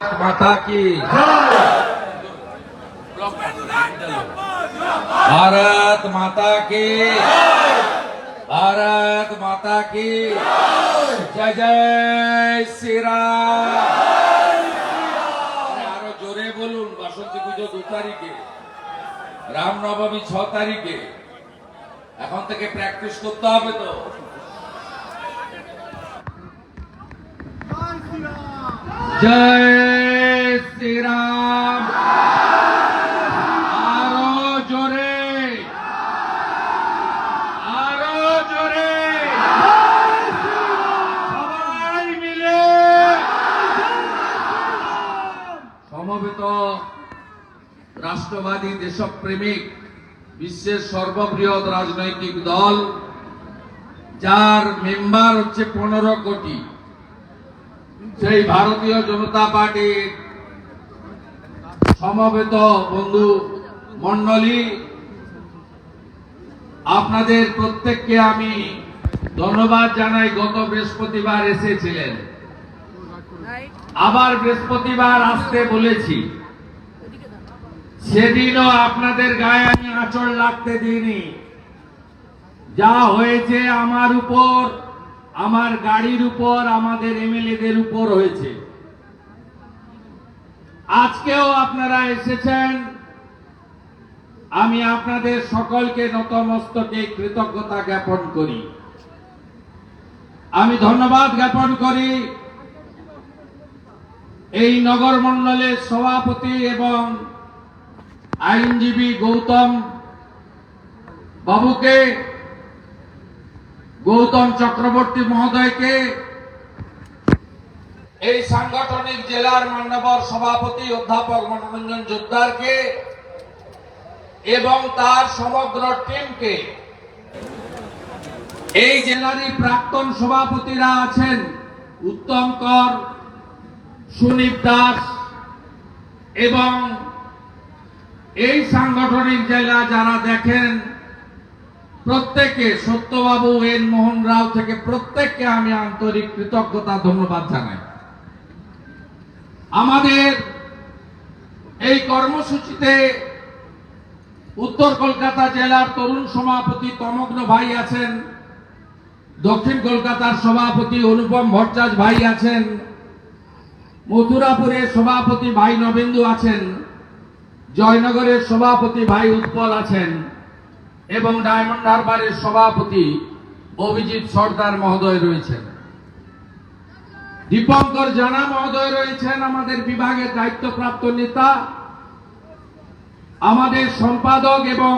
माता की भारत माता की भारत माता की जय जय श्री রাম আরো জোরে বলুন বাসন্তী পুজো দু তারিখে রামনবমী ছ তারিখে এখন থেকে প্র্যাকটিস করতে হবে তো জয় শ্রীরাম। আরও জোরে। আরও জোরে। সবাই মিলে। সমবেত রাষ্ট্রবাদী দেশপ্রেমিক, বিশ্বের সর্ববৃহৎ রাজনৈতিক দল, যার মেম্বার হচ্ছে পনেরো কোটি। সেই ভারতীয় জনতা পার্টির সমবেত বন্ধু মন্ডলী আপনাদের প্রত্যেককে আমি ধন্যবাদ জানাই। গত বৃহস্পতিবার এসেছিলেন। আবার বৃহস্পতিবার আসতে বলেছি। সেদিনও আপনাদের গায়ে আমি আঁচড় লাগতে দিইনি। যা হয়েছে আমার উপর আমার গাড়ির উপর, আমাদের এমএলএদের উপর হয়েছে। আজকেও আপনারা এসেছেন। আমি আপনাদের সকলকে নতমস্তকে কৃতজ্ঞতা জ্ঞাপন করি। আমি ধন্যবাদ জ্ঞাপন করি এই নগর মণ্ডলের সভাপতি এবং আইনজীবী গৌতম বাবুকে। গৌতম চক্রবর্তী মহোদয়কে এই সাংগঠনিক জেলার মান্যবর সভাপতি অধ্যাপক মনোরঞ্জন জোদ্দারকে এবং তার সমগ্র টিমকে এই জেলারই প্রাক্তন সভাপতিরা আছেন উত্তম কর সুনীপ দাস এবং এই সাংগঠনিক জেলা যারা দেখেন প্রত্যেকে সত্যবাবু এন মোহন রাও থেকে প্রত্যেককে আমি আন্তরিক কৃতজ্ঞতা, ধন্যবাদ জানাই। আমাদের এই কর্মসূচিতে উত্তর কলকাতা জেলার তরুণ সভাপতি তমগ্ন ভাই আছেন, দক্ষিণ কলকাতার সভাপতি অনুপম ভট্টাচ ভাই আছেন, মথুরাপুরের সভাপতি ভাই নবেন্দু আছেন, জয়নগরের সভাপতি ভাই উৎপল আছেন। এবং ডায়মন্ড হারবারের সভাপতি অভিজিৎ সর্দার মহোদয় রয়েছেন। দীপঙ্কর জানা মহোদয় রয়েছেন, আমাদের বিভাগের দায়িত্বপ্রাপ্ত নেতা, আমাদের সম্পাদক এবং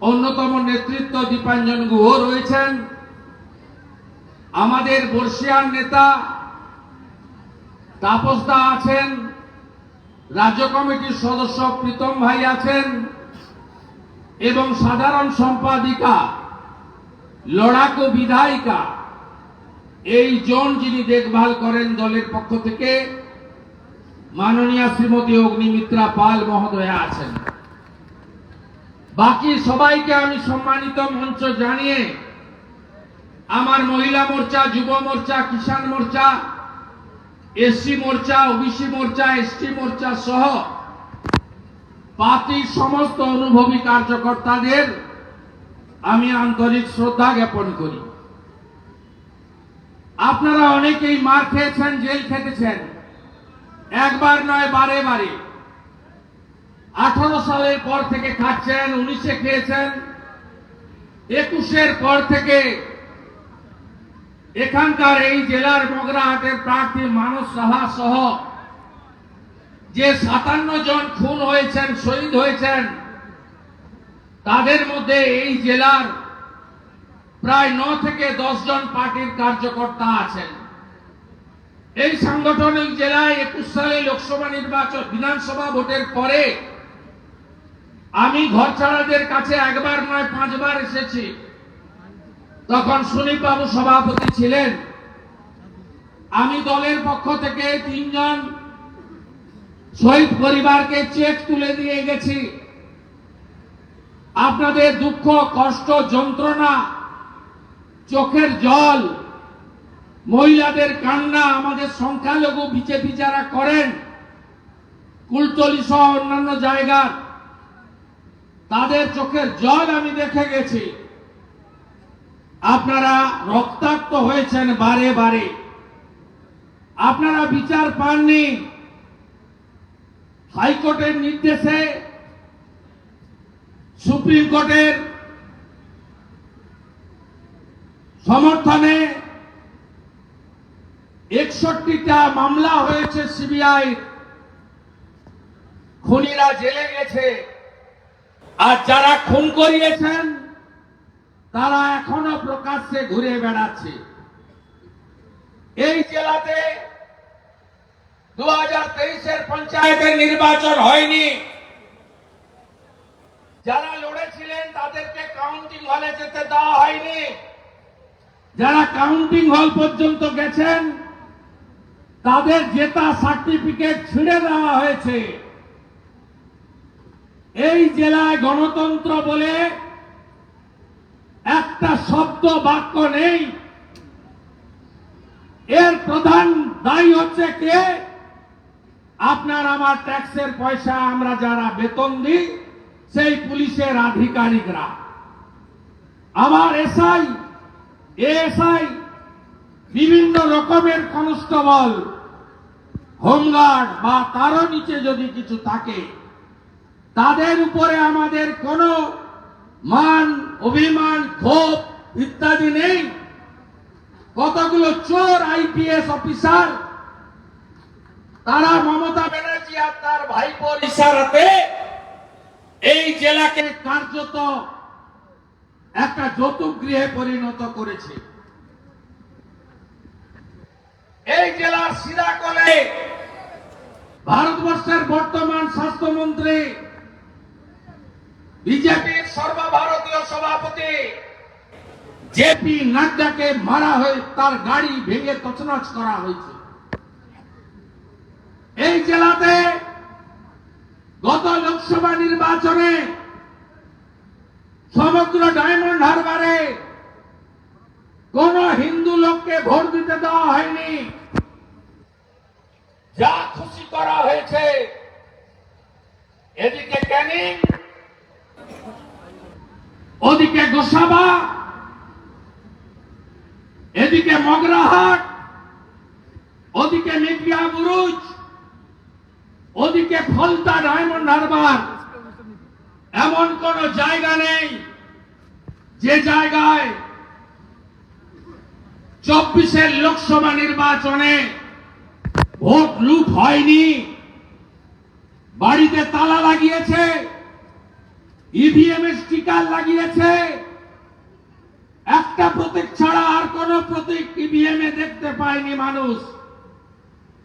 অন্যতম নেতৃত্ব দীপাঞ্জন গুহ রয়েছেন। আমাদের বর্ষিয়ান নেতা তাপসদা আছেন, রাজ্য কমিটির সদস্য প্রীতম ভাই আছেন এবং সাধারণ সম্পাদিকা, লড়াকু বিধায়িকা, এই জন যিনি দেখভাল করেন দলের পক্ষ থেকে, মাননীয় শ্রীমতী অগ্নিমিত্রা পাল মহোদয়া আছেন। বাকি সবাইকে আমি সম্মানিত মঞ্চ জানিয়ে, আমার মহিলা মোর্চা, যুব মোর্চা, কিষাণ মোর্চা, এসসি মোর্চা, ওবিসি মোর্চা, এসটি মোর্চা সহ পার্টির সমস্ত অনুভবী কার্যকর্তাদের আমি আন্তরিক শ্রদ্ধা জ্ঞাপন করি। আপনারা অনেকেই মার খেয়েছেন, জেল খেটেছেন। একবার নয়, বারে বারে। আঠারো সালের পর থেকে খাচ্ছেন, উনিশে খেয়েছেন। একুশের পর থেকে এখানকার এই জেলার মগরাহাটের প্রার্থী মানস সাহা সহ যে সাতান্ন জন খুন হয়েছেন, শহীদ হয়েছেন, তাদের মধ্যে এই জেলার প্রায় ন থেকে দশ জন পার্টির কার্যকর্তা আছেন। এই সাংগঠনিক জেলায় একুশ সালে লোকসভা নির্বাচন, বিধানসভা ভোটের পরে আমি ঘর ছাড়াদের কাছে একবার নয়, পাঁচবার এসেছি। তখন সুনীপ বাবু সভাপতি ছিলেন। আমি দলের পক্ষ থেকে তিনজন শহীদ পরিবারকে চেক তুলে দিয়ে গেছি। আপনাদের দুঃখ, কষ্ট, যন্ত্রণা, চোখের জল, মহিলাদের কান্না আমাদের সংখ্যালঘু বিজেপি যারা করেন, কুলতলি সহ অন্যান্য জায়গার, তাদের চোখের জল আমি দেখে গেছি। আপনারা রক্তাক্ত হয়েছেন বারে বারে। আপনারা বিচার পাননি। হাইকোর্টের নির্দেশে, সুপ্রিম কোর্টের সমর্থনে একষট্টিটা মামলা হয়েছে সিবিআই। খুনিরা জেলে গেছে। আর যারা খুন করিয়েছেন, তারা এখনও প্রকাশ্যে ঘুরে বেড়াচ্ছে। এই জেলাতে দু হাজার তেইশের পঞ্চায়েতের নির্বাচন হয়নি। যারা লড়েছিলেন তাদেরকে কাউন্টিং হলে যেতে দেওয়া হয়নি। যারা কাউন্টিং হল পর্যন্ত গেছেন তাদের জেতা সার্টিফিকেট ছিঁড়ে দেওয়া হয়েছে। এই জেলায় গণতন্ত্র বলে একটা শব্দ বাক্য নেই। এর প্রধান দায়ী হচ্ছে কে? আপনার আমার ট্যাক্সের পয়সা আমরা যারা বেতন দিই, সেই পুলিশের আধিকারিকরা। আমার এসআই, এএসআই, বিভিন্ন রকমের কনস্টেবল, হোমগার্ড বা তারও নিচে যদি কিছু থাকে, তাদের উপরে আমাদের কোনো মান, অভিমান, ক্ষোভ ইত্যাদি নেই। কতগুলো চোর আইপিএস অফিসার তারা মমতা ব্যানার্জি আর তার ভাইপোর ইশারাতে এই জেলাকে কার্যত একটা যৌতুক গৃহে পরিণত করেছে। এই জেলার সিরাকলে ভারতবর্ষের বর্তমান স্বাস্থ্যমন্ত্রী বিজেপির সর্বভারতীয় সভাপতি জেপি নাড্ডাকে মারা হয়ে তার গাড়ি ভেঙে তছনছ করা হয়েছে। এই জেলাতে গত লোকসভা নির্বাচনে সমগ্র ডায়মন্ড হারবারে কোন হিন্দু লোককে ভোট দিতে দেওয়া হয়নি। যা খুশি করা হয়েছে। এদিকে ক্যানিং ওদিকে গোসাবা। এদিকে মগরাহাট। ওদিকে মিডিয়া বুরুজ। ওদিকে ফলতা ডায়মন্ড হারবার। এমন কোন জায়গা নেই যে জায়গায় চব্বিশের লোকসভা নির্বাচনে ভোট লুট হয়নি। বাড়িতে তালা লাগিয়েছে ইভিএম এর স্টিকার লাগিয়েছে। একটা প্রতীক ছাড়া আর কোন প্রতীক ইভিএম এ দেখতে পায়নি মানুষ।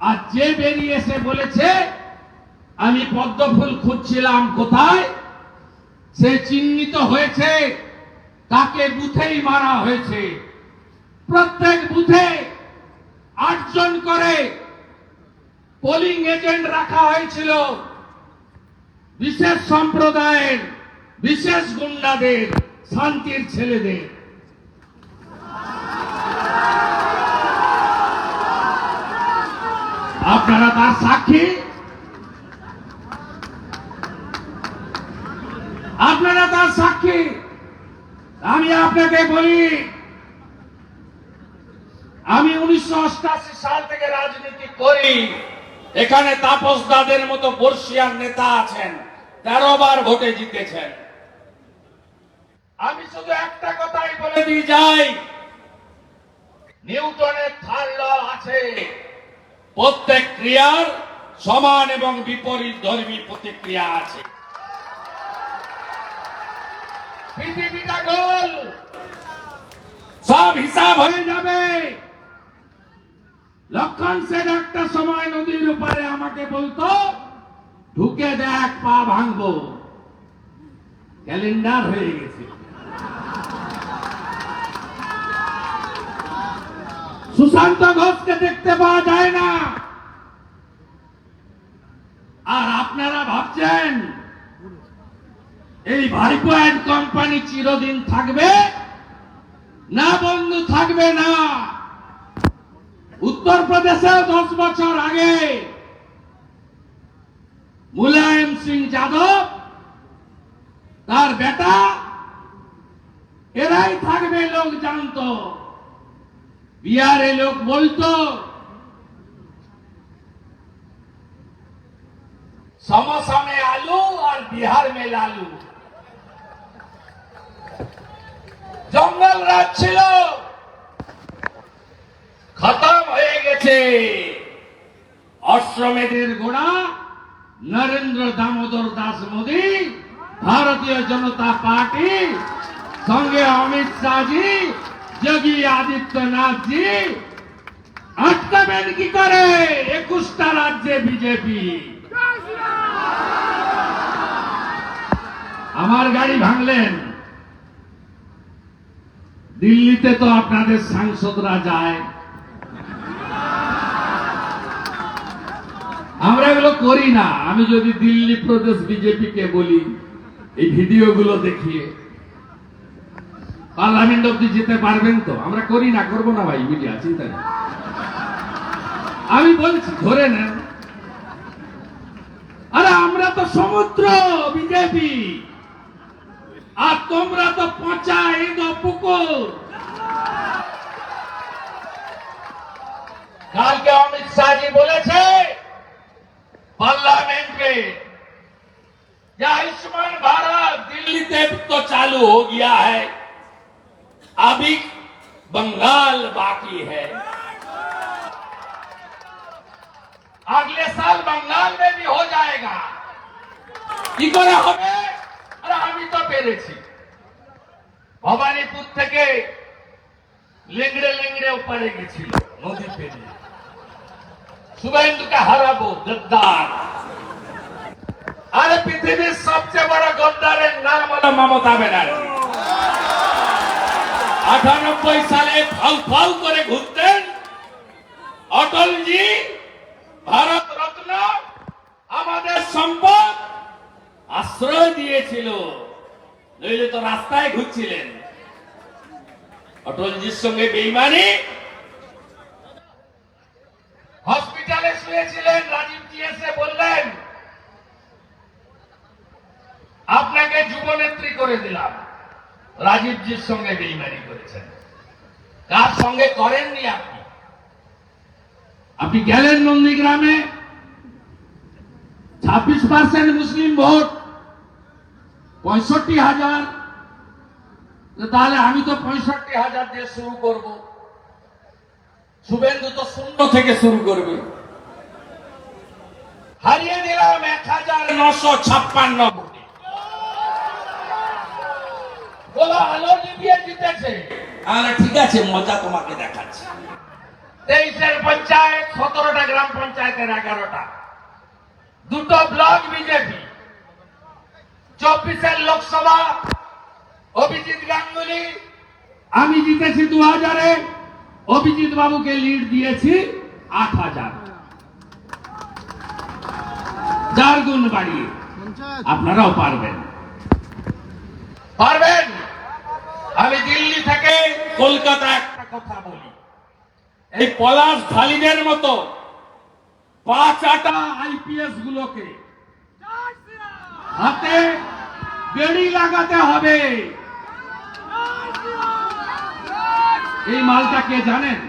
আর যে বেরিয়েছে বলেছে আমি পদ্ম ফুল খুঁজছিলাম কোথায়? সে চিহ্নিত হয়েছে, তাকে বুথেই মারা হয়েছে। প্রত্যেক বুথে আটজন করে পোলিং এজেন্ট রাখা হয়েছিল। বিশেষ সম্প্রদায়ের, বিশেষ গুন্ডাদের, শান্তির ছেলেদের। আপনারা তার সাক্ষী আপনারা তার সাক্ষী আমি আপনাকে বলি, আমি উনিশশো অষ্টাশি সাল থেকে রাজনীতি করি। এখানে তাপস দাদের মতো বর্ষিয়ার নেতা আছেন তেরো বার ভোটে জিতেছেন। আমি শুধু একটা কথাই বলে দিয়ে যাই, নিউটনের থার্ড ল আছে। প্রত্যেক ক্রিয়ার সমান এবং বিপরীত ধর্মী প্রতিক্রিয়া আছে। গোল। সব হিসাব হয়ে যাবে। লক্ষণ সেন একটা সময় নদীর উপরে আমাকে বলতো ঢুকে দেখ পা ভাঙবো। ক্যালেন্ডার হয়ে গেছে। সুশান্ত ঘোষকে দেখতে পাওয়া যায় না। আর আপনারা ভাবছেন এই ভাইকো অ্যান্ড কোম্পানি চিরদিন থাকবে? না বন্ধু, থাকবে না। উত্তরপ্রদেশে দশ বছর আগে মুলায়ম সিং যাদব, তার বেটা, এরাই থাকবে লোক জানত। বিহারে লোক বলতো, সমসামে আলু আর বিহার মে লালু জঙ্গল রাজ ছিল। খতম হয়ে গেছে। অশ্বমেধের গোড়া নরেন্দ্র দামোদর দাস মোদী, ভারতীয় জনতা পার্টি, সঙ্গে অমিত শাহজি, যোগী আদিত্যনাথ জি আটকাবেন কি করে? একুশটা রাজ্যে বিজেপি। আমার গাড়ি ভাঙলেন। দিল্লিতে তো আপনাদের সাংসদরা যায়। আমরা এগুলো করি না। আমি যদি দিল্লি প্রদেশ বিজেপিকে বলি, এই ভিডিওগুলো দেখিয়ে। পার্লামেন্ট অব্দি যেতে পারবেন তো? আমরা করি না, করব না ভাই, মিডিয়া, চিন্তা নেই। আমি বলছি, ধরে নেন। আরে, আমরা তো সমুদ্র বিজেপি। আর তোমরা তো পচা এই তো পুকুর কালকে অমিত শাহজি বলেছে पार्लियामेंट में ये आयुष्मान भारत दिल्ली से तो चालू हो गया है अभी बंगाल बाकी है अगले साल बंगाल में भी हो जाएगा কি করে হবে আরে আমি তো পেরেছি। ভবানীপুর থেকে লেংড়ে লেংড়ে ওপারে গেছিল, নদী পেরিয়ে। শুভেন্দুকে হারাবো, গদ্দার। আরে পৃথিবীর সবচেয়ে বড় গদ্দারের নাম হলো মমতা ব্যানার্জি। আটানব্বই সালে ফাউ ফাউ করে ঘুরতেন। অটলজি, ভারত রত্ন, আমাদের সম্পদ আশ্রয় দিয়েছিল। নইলে তো রাস্তায় ঘুরছিলেন। অটলজির সঙ্গে বেইমানি? হসপিটালে শুয়েছিলেন রাজীব এসে বললেন আপনাকে যুবনেত্রী করে দিলাম। রাজীবজির সঙ্গে বেইমানি করেছেন। কার সঙ্গে করেননি আপনি? আপনি গেলেন নন্দীগ্রামে? ছাব্বিশ পার্সেন্ট মুসলিম ভোট। পঁয়ষট্টি হাজার। তাহলে আমি তো পঁয়ষট্টি হাজার দিয়ে শুরু করব। শুভেন্দু তো শূন্য থেকে শুরু করবে। হারিয়ে দিলাম এক হাজার নশো ছাপ্পান্ন ভোটে। বলো আলো নিভিয়ে জিতেছে। আরে ঠিক আছে মজা তোমাকে দেখাচ্ছি। তেইশের পঞ্চায়েত সতেরোটা গ্রাম পঞ্চায়েতের এগারোটা। দুটো ব্লক বিজেপি। চব্বিশের লোকসভা, অভিজিৎ গাঙ্গুলি। আমি জিতেছি দু হাজারে, অভিজিৎ বাবুকে লিড দিয়েছি আট হাজার। চার গুণ বাড়িয়ে আপনারাও পারবেন। পারবেন? আমি দিল্লি থেকে কলকাতা একটা কথা বলি। এই পলাশ ঢালিদের মতো পাঁচ আটা আইপিএস গুলোকে হাতে বেড়ি লাগাতে হবে। এই মালটা কে জানেন?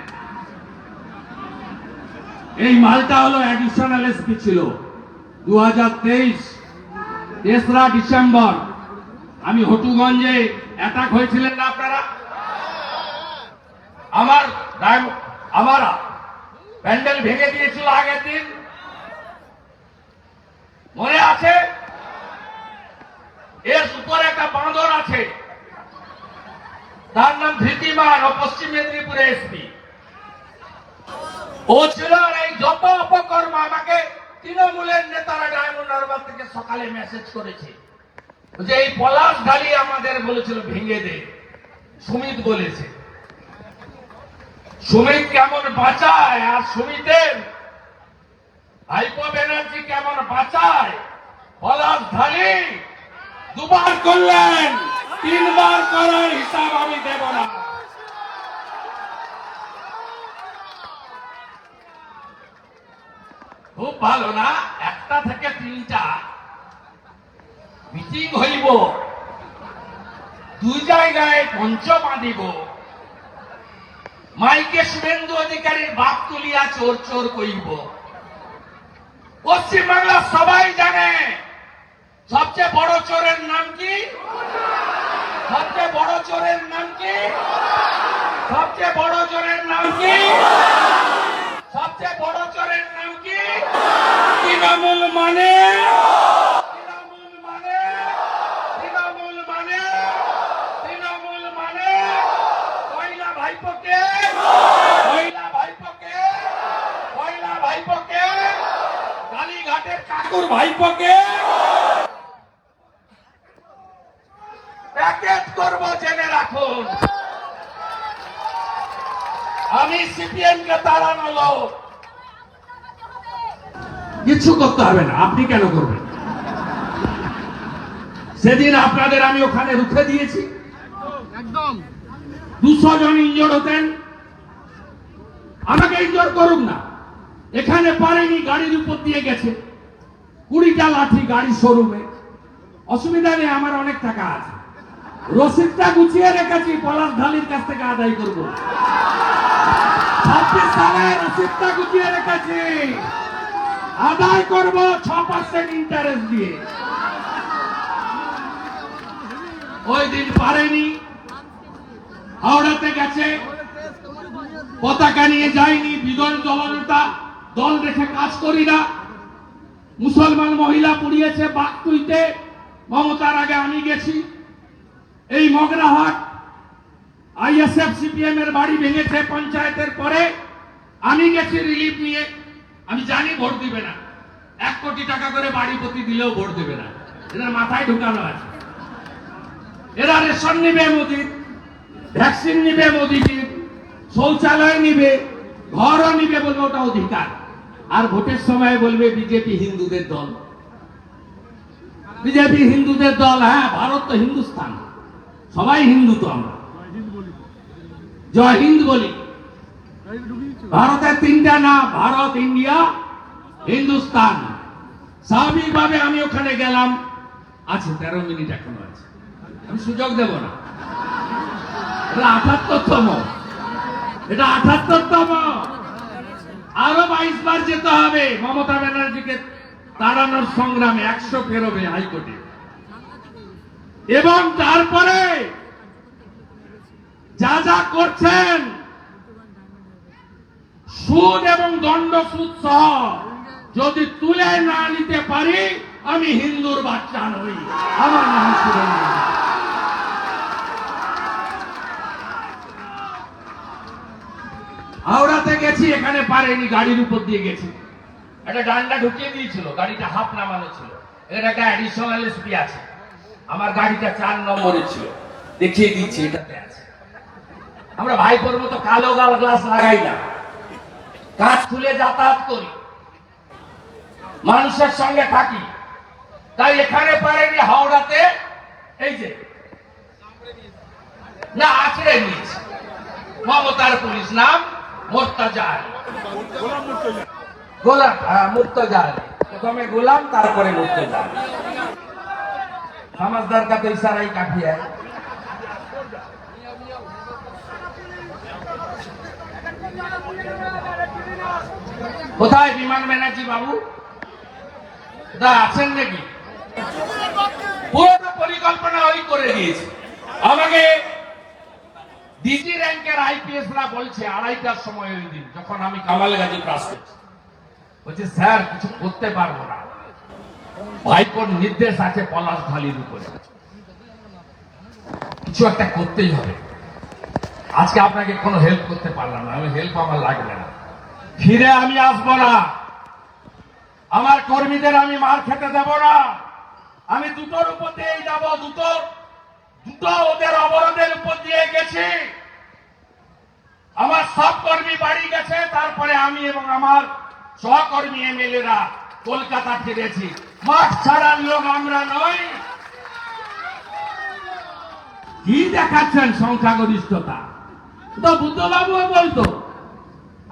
এই মালটা হলো অ্যাডিশনাল এসপি ছিল। দু হাজার তেইশ, তেসরা ডিসেম্বর। আমি হটুগঞ্জে অ্যাটাক হয়েছিলেন না আপনারা? আমার আমার প্যান্ডেল ভেঙে দিয়েছিল আগের দিন। মনে আছে? এর উপরে একটা বাঁদর আছে। তার নাম ধৃতিমান ও পশ্চিম মেদিনীপুরে এসপি। ও ছিল এই যত অপকর্ম আমাকে তৃণমূলের নেতারা ডায়মন্ড হারবার থেকে সকালে মেসেজ করেছে। যে এই পলাশ ঢালি আমাদের বলেছিল, ভেঙে দে। সুমিত বলেছে। সুমিত কেমন বাঁচায় আর সুমিতের ভাইপো ব্যানার্জি কেমন বাঁচায়? পলাশ ঢালি দুবার করলেন, তিনবার করার হিসাব আমি দেব না। খুব ভালো না? একটা থেকে তিনটা। মিটিং হইব। দুই জায়গায় পঞ্চ বাঁধিব মাইকে শুভেন্দু অধিকারীর বাপ তুলিয়া চোর চোর কইব। পশ্চিমবাংলা সবাই জানে সবচেয়ে বড় চোরের নাম কি? সবচেয়ে বড় চোরের নাম কি? সবচেয়ে বড় চোরের নাম কি? সবচেয়ে বড় চোরের নাম কি? তৃণমূল মানে? তৃণমূল মানে? তৃণমূল মানে? তৃণমূল মানে? কয়লা ভাইপোকে? কয়লা ভাইপোকে? কয়লা ভাইপোকে? কালীঘাটের কাকুর ভাইপোকে প্যাকেট করব জেনে রাখুন আমি সিপিএম কে তাড়ানো লোক। কিছু করতে হবে না আপনি কেন করবেন? সেদিন আপনাদের আমি ওখানে রুখে দিয়েছি। একদম। দুশো জন ইঞ্জোর হতেন। আমাকে ইঞ্জোর করুক না। এখানে পারেনি গাড়ির উপর দিয়ে গেছে। কুড়িটা লাঠি গাড়ি শোরুমে অসুবিধা নেই আমার অনেক টাকা আছে। রসিদটা গুছিয়ে রেখেছি, পলাশ ঢালির কাছ থেকে আদায় করব। রসিদটা গুছিয়ে রেখেছি। আদায় করব ছ পার্সেন্ট ইন্টারেস্ট দিয়ে। ওই দিন পারেনি, হাওড়াতে গেছে, পতাকা নিয়ে যায়নি, বিদল দলনেতা দল রেখে কাজ করি না। মুসলমান মহিলা পুড়িয়েছে বাগতুইতে মমতার আগে আমি গেছি। এই মগরাহাট আইএসএফ সিপিএম এর বাড়ি ভেঙেছে পঞ্চায়েতের পরে। আমি গেছি রিলিফ নিয়ে। আমি জানি ভোট দিবে না। এক কোটি টাকা করে বাড়ি প্রতি দিলেও ভোট দেবে না। এদের মাথায় ঢুকানো আছে। এরা রেশন নিবে মোদির, ভ্যাকসিন নিবে মোদিজির, শৌচালয় নিবে, ঘরও নিবে বলবে ওটা অধিকার। আর ভোটের সময় বলবে বিজেপি হিন্দুদের দল। বিজেপি হিন্দুদের দল হ্যাঁ ভারত তো হিন্দুস্তান সবাই হিন্দু তো আমরা। জয় হিন্দ বলি। ভারতের তিনটা না ভারত, ইন্ডিয়া, হিন্দুস্তান। স্বাভাবিকভাবে আমি ওখানে গেলাম। আছে, তেরো মিনিট এখনও আছে। আমি সুযোগ দেব না। এটা আঠাত্তরতম। এটা আঠাত্তরতম। আরও বাইশ বার যেতে হবে। মমতা ব্যানার্জিকে তাড়ানোর সংগ্রামে একশো পেরোবে হাইকোর্টে। এবং তারপরে যা যা করছেন, সুদ এবং দণ্ড সুদ সহ যদি তুলে না নিতে পারি, আমি হিন্দুর বাচ্চা নই। আমার নাম সুরেন্দ্র। হাওড়াতে গেছি, এখানে পারেনি, গাড়ির উপর দিয়ে গেছি। একটা ডান্ডা ঢুকিয়ে দিয়েছিল, গাড়িটা হাফ নামানো ছিল। এখানে একটা অ্যাডিশনাল এসপি আছে। আমার গাড়িটা চার নম্বরে ছিল। দেখিয়ে দিচ্ছি এটাতে আছে। আমরা ভাইপোর মতো কালো গাল গ্লাস লাগাই না। কাজ খুলে যাতায়াত করি। মানুষের সঙ্গে থাকি। তাই এখানে পারেনি হাওড়াতে এই যে। না আছড়ে নিয়েছে। মমতার পুলিশ নাম মোর্তাজা গোলাম হ্যাঁ, মুর্তজা আলী। প্রথমে গোলাম তারপরে মুর্তজা সমাজদার কা তো ইশারাই কোথায় বিমান ব্যানার্জি বাবু? দা আছেন নাকি? পুরোটা পরিকল্পনা ওই করে দিয়েছে। আমাকে ডিজি র্যাঙ্কের আইপিএস রা বলছে আড়াইটার সময় ওই দিন, যখন আমি কামাল গাজী ক্লাস করছি। বলছে, স্যার, কিছু করতে পারব না। ভাইপোর নির্দেশ আছে পলাশ ঢালির উপরে। কিছু একটা করতেই হবে। আজকে আপনাকে কোনো হেল্প করতে পারলাম না। আমি হেল্প আমার লাগবে না। ফিরে আমি আসব না। আমার কর্মীদের আমি মার খেতে দেব না। আমি দুটোর উপর দিয়েই যাব। দুটো দুটো ওদের অবরোধের উপর দিয়ে গেছি। আমার সব কর্মী বাড়ি গেছে। তারপরে আমি এবং আমার সহকর্মী এমএলএরা কলকাতা ফিরেছি মাঠ ছাড়ার লোক আমরা নই। কি দেখাচ্ছেন সংখ্যাগরিষ্ঠতা? তো বুদ্ধবাবুও বলতো।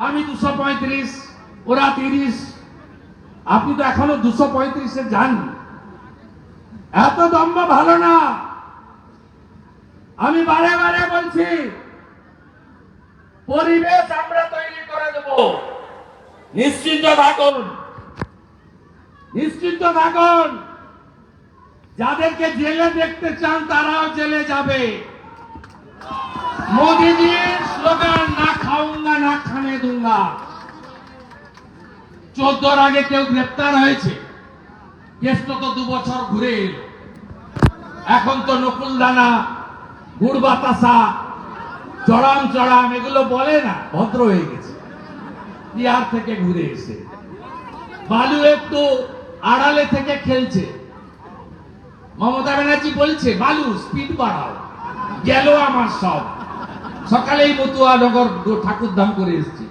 আমি দুশো পঁয়ত্রিশ, ওরা তিরিশ। আপনি তো এখনও দুশো পঁয়ত্রিশে যাননি এত দম্ভ ভালো না। আমি বারে বারে বলছি, পরিবেশ আমরা তৈরি করে দেব। নিশ্চিন্ত থাকুন। নিশ্চিন্ত থাকুন। যাদেরকে জেলে দেখতে চান, তারাও জেলে যাবে। মোদীজির স্লোগান, না খাউঙ্গা না খানে দুঙ্গা। চোদ্দোর আগে কেউ গ্রেপ্তার হয়েছে। কেসটা তো দু বছর ঘুরে এখন তো নকুল দানা গুড় বাতাসা চড়াম চড়াম, এগুলো বলে না, ভদ্র হয়ে গেছে। বিহার থেকে ঘুরে এসে। বালু একটু আড়ালে থেকে খেলছে। মমতা ব্যানার্জি বলছে, বালু স্পিড বাড়াও। গেল আমার সব। সকালেই ঠাকুর ঠাকুরধাম করে এসছি।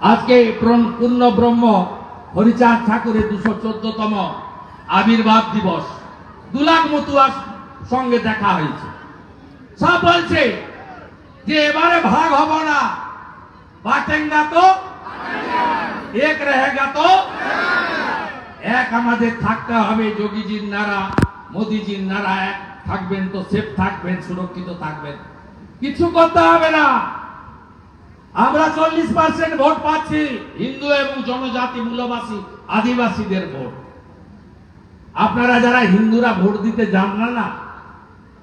আজকে পূর্ণ ব্রহ্ম হরিচাঁদ ঠাকুরের দুশো চোদ্দতম আবির্ভাব দিবস। দু লাখ মতুয়ার সঙ্গে দেখা হয়েছে। সব বলছে যে এবারে ভাগ হব না। বাটেঙ্গা তো? এক রেহেগা তো? এক আমাদের থাকতে হবে, যোগীজির নারা, মোদিজির নারা এক। থাকবেন তো সেফ থাকবেন, সুরক্ষিত থাকবেন। কিছু করতে হবে না। আমরা চল্লিশ পার্সেন্ট ভোট পাচ্ছি, হিন্দু এবং জনজাতি মূলবাসী, আদিবাসীদের ভোট। আপনারা যারা হিন্দুরা ভোট দিতে যান না না,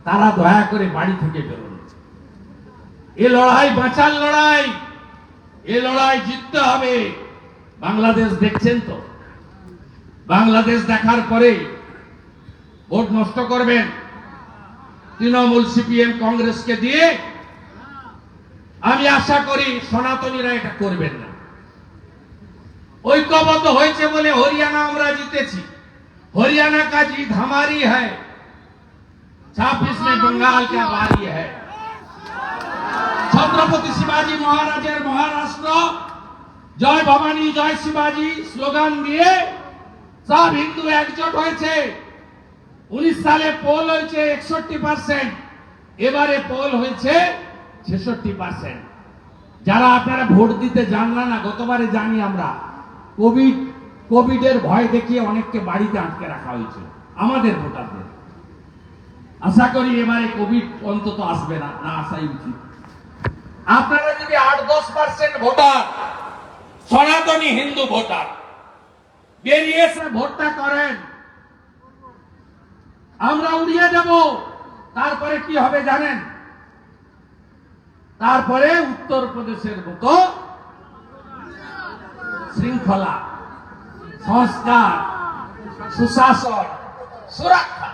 তারা দয়া করে বাড়ি থেকে বেরোন। এ লড়াই বাঁচার লড়াই, এ লড়াই জিততে হবে। বাংলাদেশ দেখছেন তো? বাংলাদেশ দেখার পরেই ভোট নষ্ট করবেন। তৃণমূল সিপিএম কংগ্রেসকে দিয়ে আমি আশা করি সনাতনীরা এটা করবেন না। ঐক্যবদ্ধ হয়েছে বলে হরিয়ানা আমরা জিতেছি। হরিয়ানা কাজ ধামারি হামারি ছাব্বিশ মে বঙ্গাল কে বাড়ি হ্যাঁ ছত্রপতি শিবাজি মহারাজের মহারাষ্ট্র। জয় ভবানী, জয় শিবাজি, স্লোগান দিয়ে সব হিন্দু একজোট হয়েছে। উনিশ সালে পোল হয়েছে একষট্টি পার্সেন্ট এবারে পোল হয়েছে ছেষট্টি পার্সেন্ট যারা আপনারা ভোট দিতে জানলা না গতবারে জানি আমরা। কোভিড, কোভিডের ভয় দেখিয়ে অনেককে বাড়িতে আটকে রাখা হয়েছে, আমাদের ভোটারদের। আশা করি এবারে কোভিড অন্তত আসবে না না আসাই উচিত। আপনারা যদি আট দশ পার্সেন্ট ভোটার, সনাতনী হিন্দু ভোটার বেরিয়ে এসে ভোটটা করেন। আমরা উড়িয়ে দেব। তারপরে কি হবে জানেন? তারপরে উত্তরপ্রদেশের মতো শৃঙ্খলা, সংস্কার, সুশাসন, সুরক্ষা।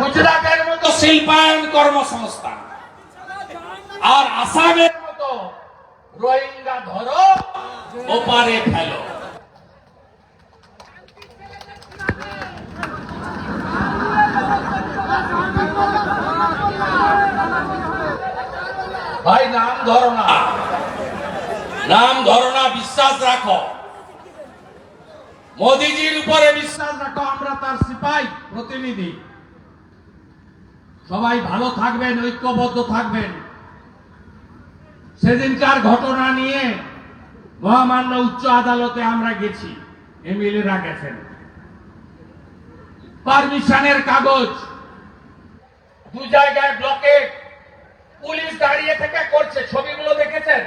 গুজরাটের মতো শিল্পায়ন কর্মসংস্থান আর আসামের মতো রোহিঙ্গা ধরো, ওপারে ফেলো। ভাই, নাম ধরো না। নাম ধরো না, বিশ্বাস রাখো। মোদিজির উপরে বিশ্বাস রাখো, আমরা তার সিপাই প্রতিনিধি। সবাই ভালো থাকবেন, ঐক্যবদ্ধ থাকবেন। সেদিনকার ঘটনা নিয়ে মহামান্য উচ্চ আদালতে আমরা গেছি। এমএলএরা গেছেন। পারমিশনের কাগজ দু জায়গায় ব্লকেট পুলিশ দাঁড়িয়ে থেকে করছে। ছবিগুলো দেখেছেন?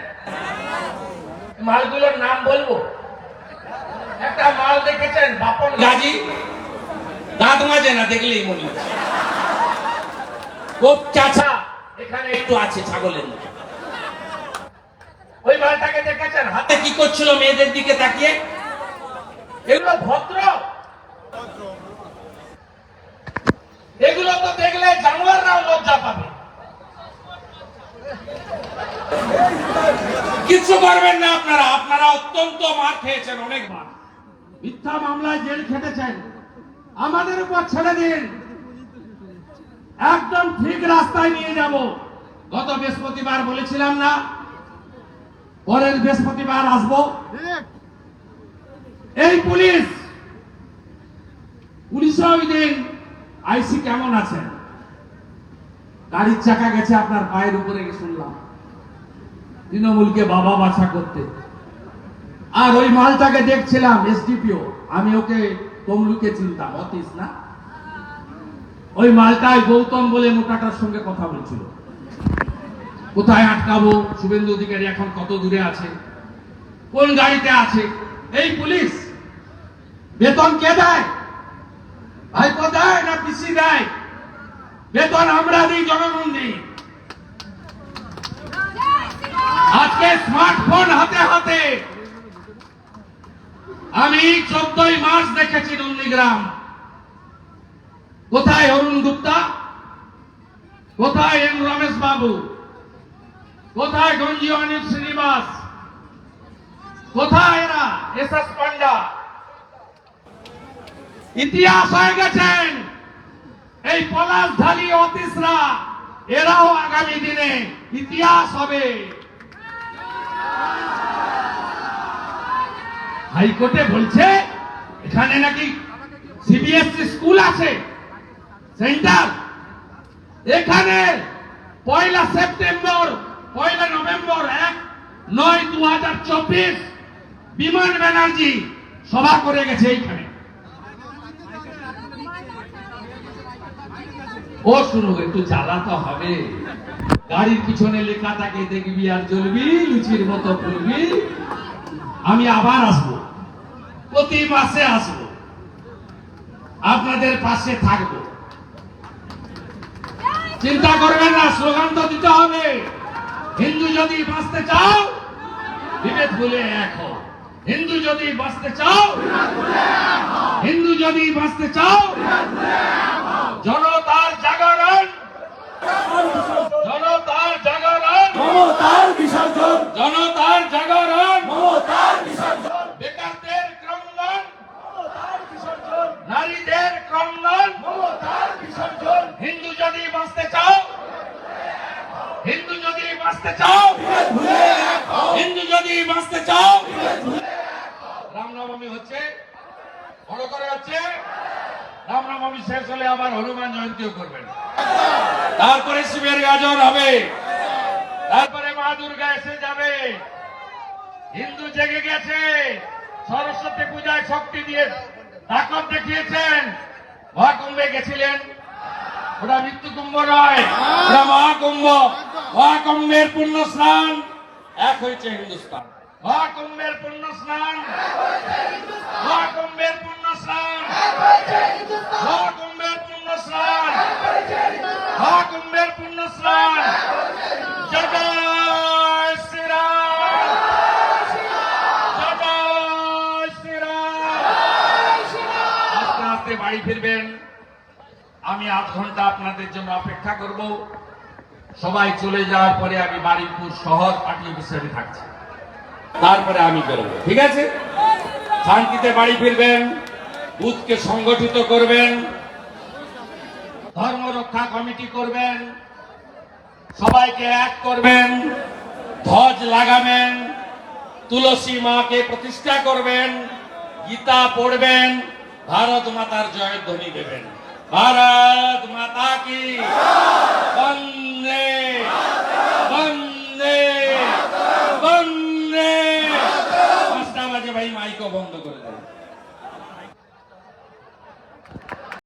মালগুলোর নাম বলব? একটা মাল দেখেছেন? বাপন গাজী, দাঁত মাজে না, দেখলেই মনে হচ্ছে। চাচা, এখানে একটু আছে ছাগলের মতো। ওই মালটাকে দেখেছেন? হাতে কি করছিল মেয়েদের দিকে তাকিয়ে? এগুলো ভদ্র। এগুলো তো দেখলে জানোয়াররাও লজ্জা পাবে। কিছু করবেন না আপনারা। আপনারা অত্যন্ত মার খেয়েছেন, অনেক অনেকবার মিথ্যা মামলায় জেল খেটেছেন। আমাদের উপর ছেড়ে দিন। একদম ঠিক রাস্তায় নিয়ে যাব। গত বৃহস্পতিবার বলেছিলাম না পরের বৃহস্পতিবার আসব। এই পুলিশ পুলিশও ওই দিন আইসি কেমন আছেন গাড়ির চাকা গেছে আপনার পায়ের উপরে শুনলাম। তৃণমূলকে বাবা বাছা করতে। আর ওই মালটাকে দেখছিলাম, এসডিপিও। আমি ওকে তমলুকে চিনতাম, অতীশ না? ওই মালটায় গৌতম বলে মোটাটার সঙ্গে কথা বলছিল। কোথায় আটকাবো? শুভেন্দু অধিকারী এখন কত দূরে আছে? কোন গাড়িতে আছে? এই পুলিশ! বেতন কে দেয়? ভাই দেয় না পিসি দেয়? বেতন আমরা দিই, জনগণ দিই। আজকে স্মার্টফোন হাতে হাতে। আমি চোদ্দই মার্চ দেখেছি নন্দীগ্রাম। কোথায় অরুণ গুপ্তা? কোথায় এম রমেশ বাবু? কোথায় গঞ্জি অনিল শ্রীনিবাস? কোথায় এরা? S S Panda. ইতিহাস হয়ে গেছেন। এই পলাশ ঢালি অতিসরা এরাও আগামী দিনে ইতিহাস হবে। হাইকোর্টে বলছে, এখানে নাকি সিবিএসসি স্কুল আছে, সেন্টার। এখানে পয়লা সেপ্টেম্বর পয়লা নভেম্বর এক, নয় দু হাজার চব্বিশ, বিমান ব্যানার্জি সভা করে গেছে এইখানে। ও শুনো একটু জ্বালা তো হবে। গাড়ির পিছনে লেখা থাকে, দেখবি আর জ্বলবি, লুচির মতো ফুলবি। আমি আবার আসব। প্রতি মাসে আসব। আপনাদের পাশে থাকব। চিন্তা করবেন না, স্লোগান তো দিতে হবে। হিন্দু যদি বাঁচতে চাও বিভেদ ভুলে এক হও হিন্দু যদি বাঁচতে চাও হিন্দু যদি বাঁচতে চাও জনতার জাগরণ জনতার জাগরণ জনতার জাগরণ মমতার বিসর্জন বেকারদের ক্রন্দন মমতার বিসর্জন নারীদের ক্রন্দন মমতার বিসর্জন হিন্দু যদি বাঁচতে চাও হিন্দু যদি বাঁচতে চাও? হিন্দু যদি বাঁচতে চাও, রামনবমী হচ্ছে, বড় করে হচ্ছে, রামনবমী শেষ হলে আবার হনুমান জয়ন্তীও করবেন। তারপরে শিবের গাজন হবে। তারপরে মা দুর্গা এসে যাবে। হিন্দু জেগে গেছে। সরস্বতী পূজায় শক্তি দিয়ে তাকত দেখিয়েছেন। মহাকুম্ভে গেছিলেন। ওটা মৃত্যু কুম্ভ নয়, ওটা মহাকুম্ভ। মহাকুম্ভের পুণ্য স্নান। এক হয়েছে হিন্দুস্তান। মহাকুম্ভের পুণ্য স্নান। মহাকুম্ভের পুণ্য স্নান। মহাকুম্ভের পুণ্য স্নান। মহাকুম্ভের স্নান। জয় জয় শ্রীরাম। জয় জয় শ্রীরাম। আস্তে আস্তে বাড়ি ফিরবেন। আমি আধ ঘণ্টা আপনাদের জন্য অপেক্ষা করব। সবাই চলে যাওয়ার পরে আমি বাড়িপুর শহর পার্টি অফিসে থাকছি। তারপরে আমি বেরোবো, ঠিক আছে? শান্তিতে বাড়ি ফিরবেন, বুথকে সংগঠিত করবেন, ধর্ম রক্ষা কমিটি করবেন, সবাইকে এক করবেন, ধ্বজ লাগাবেন, তুলসী মাকে প্রতিষ্ঠা করবেন, গীতা পড়বেন, ভারত মাতার জয় ধ্বনি দেবেন। ভারত মাতা বন্দে বন্দে বন্দে। পাঁচটা বাজে ভাই মাইকও বন্ধ করে